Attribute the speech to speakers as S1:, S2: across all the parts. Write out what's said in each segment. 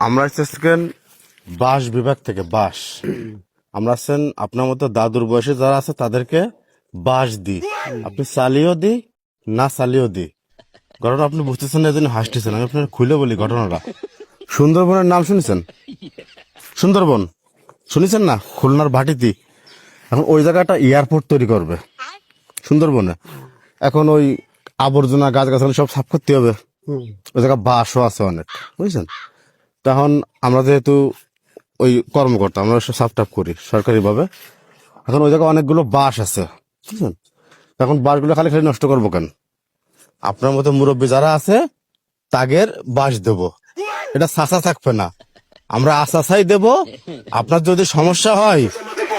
S1: আমরা এসেছেন বাস বিভাগ থেকে বাস আমরা আছেন আপনার মতো দাদুর বয়সে যারা আছে তাদেরকে বাস দিই আপনি চালিয়েও দিই না চালিয়েও দিই ঘটনা আপনি বুঝতেছেন না জন্য হাসতেছেন। আমি আপনার খুলে বলি ঘটনাটা। সুন্দরবনের নাম শুনেছেন? সুন্দরবন। শুনেছেন না? খুলনার ভাটিতি। এখন ওই জায়গাটা এয়ারপোর্ট তৈরি করবে। সুন্দরবনে। এখন ওই আবর্জনা গাছ গাছালি সব সাফ করতে হবে। ওই জায়গায় বাসও আছে অনেক। বুঝছেন? তখন আমরা যেহেতু ওই কর্মকর্তা আমরা টাফ করি সরকারিভাবে। এখন ওই জায়গায় অনেকগুলো বাস আছে বুঝছেন? এখন বাসগুলো খালি খালি নষ্ট করব কেন? আপনার মতো মুরব্বী যারা আছে তাগের বাস দেব। এটা সাসা থাকবে না। আমরা আশাশাই দেব। আপনার যদি সমস্যা হয়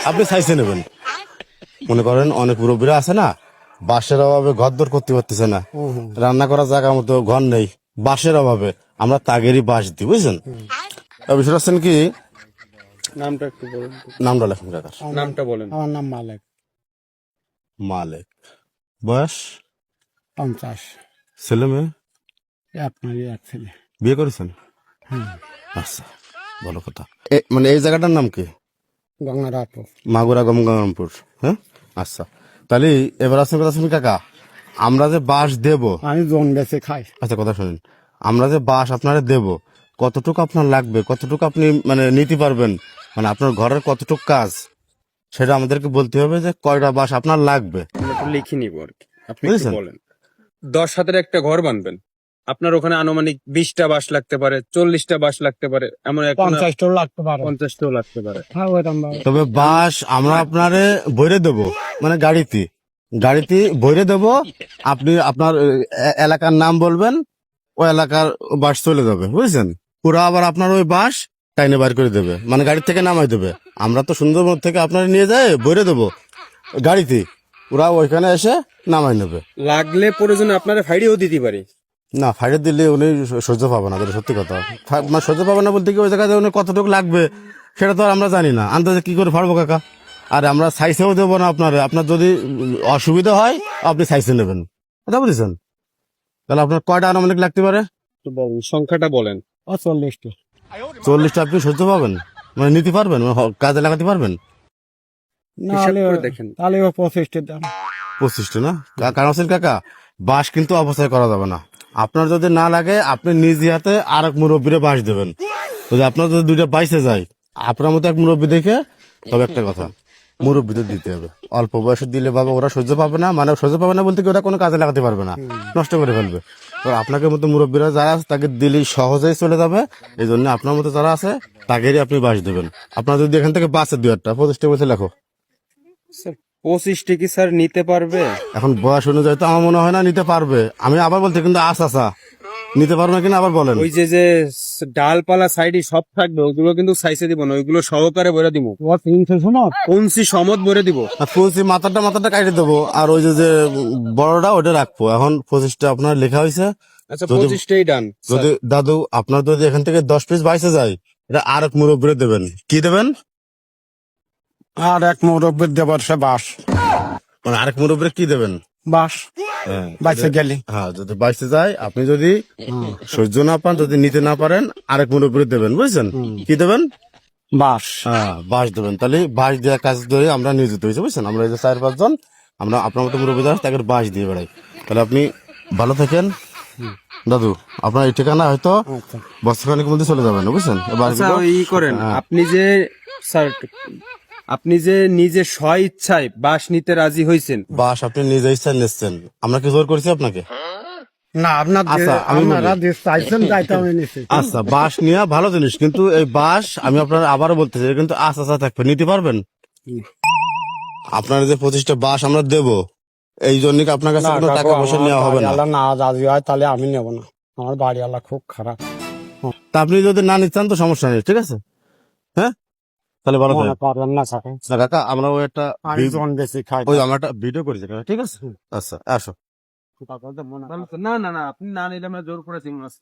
S1: আপনি সাইসে নেবেন। মনে করেন অনেক মুরব্বীরা আছে না বাসের অভাবে ঘর দর করতে পারতেছে না। রান্না করার জায়গা মতো ঘর নেই বাসের অভাবে। আমরা তাগেরই বাস দিই বুঝছেন? বিষয়টা হচ্ছেন কি
S2: নামটা একটু বলুন
S1: নামটা লেখুন কাকার
S2: নামটা বলেন।
S3: আমার নাম মালিক।
S1: মালিক। বয়স?
S3: পঞ্চাশ।
S1: ছেলে মেয়ে?
S3: আপনারই এক ছেলে।
S1: বিয়ে করেছেন? আচ্ছা ভালো কথা। এ- মানে এই জায়গাটার নাম কি?
S3: গঙ্গারাপুর
S1: মাগুরা গঙ্গারামপুর হ্যাঁ? আচ্ছা তাহলে এবার আসেন কথা শুনি কাকা। আমরা যে বাস দেব
S3: আমি জন বেছে খাই।
S1: আচ্ছা কথা শুনুন। আমরা যে বাস আপনারা দেব কতটুকু আপনার লাগবে কতটুকু আপনি মানে নিতে পারবেন? মানে আপনার ঘরের কতটুকু কাজ? সেটা আমাদেরকে বলতে হবে যে কয়টা বাস আপনার লাগবে।
S2: লিখে নিব আর কি। আপনি বলেন। দশ হাতের একটা ঘর বানবেন। আপনার ওখানে আনুমানিক বিশটা বাস লাগতে পারে চল্লিশটা বাস লাগতে পারে এমন একটা
S3: পঞ্চাশটাও লাগতে পারে।
S2: পঞ্চাশটাও লাগতে পারে।
S3: হ্যাঁ
S1: তবে বাস আমরা আপনারে বইরে দেব মানে গাড়িতে। গাড়িতে বইরে দেব আপনি আপনার এ- এলাকার নাম বলবেন ওই এলাকার বাস চলে যাবে বুঝছেন? পুরো আবার আপনার ওই বাস টাইনে বার করে দেবে মানে গাড়ি থেকে নামাই দেবে। আমরা তো সুন্দরবন থেকে আপনার নিয়ে যাই বইরে দেবো গাড়িতে। ওরা ওইখানে এসে নামাই নেবে।
S2: লাগলে প্রয়োজনে আপনারা ফাইডিও দিতে পারি।
S1: না ফাইডে দিলে উনি সহ্য পাবে না সত্যি কথা। মানে সহ্য পাবে না বলতে কি ওই জায়গায় উনি কতটুকু লাগবে সেটা তো আর আমরা জানি না। আন্দাজে কি করে ফাড়বো কাকা? আর আমরা সাইজেও দেবো না আপনার। আপনার যদি অসুবিধা হয় আপনি সাইজে নেবেন। কথা বুঝেছেন? তাহলে আপনার কয়টা আনুমানিক লাগতে পারে?
S2: সংখ্যাটা বলেন।
S3: ও চল্লিশটা
S1: চল্লিশটা আপনি সহ্য পাবেন? মানে নিতে পারবেন? মানে কাজে লাগাতে পারবেন?
S3: তাহলে পঁচিশটা দাম।
S1: পঁচিশটা না? কারণ কাকা বাস কিন্তু অপচয় করা যাবে না। আপনার যদি না লাগে আপনি নিজ হাতে আর এক মুরব্বীরে বাস দেবেন। যদি আপনার যদি দুইটা বাইসে যায় আপনার মতো এক মুরব্বী দেখে তবে একটা কথা। মুরব্বীদের দিতে হবে। অল্প বয়সে দিলে বাবা ওরা সহ্য পাবে না মানে সহ্য পাবে না বলতে কি ওরা কোনো কাজে লাগাতে পারবে না। নষ্ট করে ফেলবে। তো আপনাকে মতো মুরব্বীরা যারা আছে তাকে দিলেই সহজেই চলে যাবে। এই জন্য আপনার মতো যারা আছে তাকেরই আপনি বাস দেবেন। আপনার যদি এখান থেকে বাসের দুই একটা পঁচিশটা বসে লেখো।
S2: পঁচিশটি কি স্যার নিতে পারবে?
S1: এখন বয়স অনুযায়ী তো আমার মনে হয় না নিতে পারবে। আমি আবার বলছি কিন্তু আস আসা নিতে পারবে কিনা আবার বলেন।
S2: ওই যে যে ডালপালা সাইডে সব থাকবে ওগুলো কিন্তু সাইজে দিব না ওইগুলো সহকারে ভরে দিব। কঞ্চি সমত ভরে দিব।
S1: আর পঁচিশ মাথাটা মাথাটা কাটে দেবো আর ওই যে যে বড়টা ওটা রাখব। এখন পঁচিশটা আপনার লেখা হয়েছে।
S2: আচ্ছা
S1: যদি-
S2: পঁচিশটাই ডান
S1: যদি দাদু আপনার যদি এখান থেকে দশ পিস বাইসে যায় এটা আর এক মুরব্বী দেবেন। কি দেবেন?
S3: আর এক মুরব্বীর দেবার সে বাস
S1: মানে আরেক মুরব্বী কি দেবেন?
S3: বাস বাইসে গেলি।
S1: হ্যাঁ যদি বাইসে যায় আপনি যদি সহ্য না পান যদি নিতে না পারেন আরেক মুরব্বী দেবেন বুঝছেন? কি দেবেন?
S3: বাস
S1: হ্যাঁ বাস দেবেন। তাহলে বাস দেওয়ার কাজ ধরে আমরা নিয়োজিত হয়েছি বুঝছেন? আমরা এই যে চার পাঁচজন আমরা আপনার মতো মুরব্বী দাস তাকে বাস দিয়ে বেড়াই। তাহলে আপনি ভালো থাকেন। দাদু আপনার এই ঠিকানা হয়তো
S3: আচ্ছা।
S1: বস্ত্রখানিক মধ্যে চলে যাবেন বুঝছেন? এই
S2: আচ্ছা ই করেন।
S1: হ্যাঁ।
S2: আপনি যে স্যার আপনি যে নিজে স্ব ইচ্ছায় বাস নিতে রাজি হয়েছেন
S1: বাস আপনি নিজে ইচ্ছায় নিচ্ছেন। আমরা কি জোর করেছি আপনাকে?
S3: না আপনার যে-
S1: আচ্ছা,
S3: আপনারা চাইছেন যাইতে আমি নিছি।
S1: আচ্ছা বাস নেওয়া ভালো জিনিস কিন্তু এই বাস আমি আপনার আবারও বলতেছি এটা কিন্তু আশা আশা থাকবে নিতে পারবেন? আপনার যে পঁচিশটা বাস আমরা দেব এই জন্য কি আপনার কাছে কোনো টাকা পয়সা নেওয়া হবে না?
S3: বাড়িওয়ালা না রাজি হয় তাহলে আমি নেব না। আমার বাড়ি আল্লাহ খুব খারাপ।
S1: তা আপনি যদি না নিচ্ছেন তো সমস্যা নেই ঠিক আছে? তাহলে ভালো
S3: মনে
S1: থাকেন
S3: না কাকা
S1: না কাকা আমরা ওই একটা
S3: আমি জন বেশি খাই
S1: ওই আমরা একটা ভিডিও করেছি কাকা, ঠিক আছে। আচ্ছা আসো।
S2: না না না আপনি না নিলে আমরা জোর করে চিংড়ি মাছ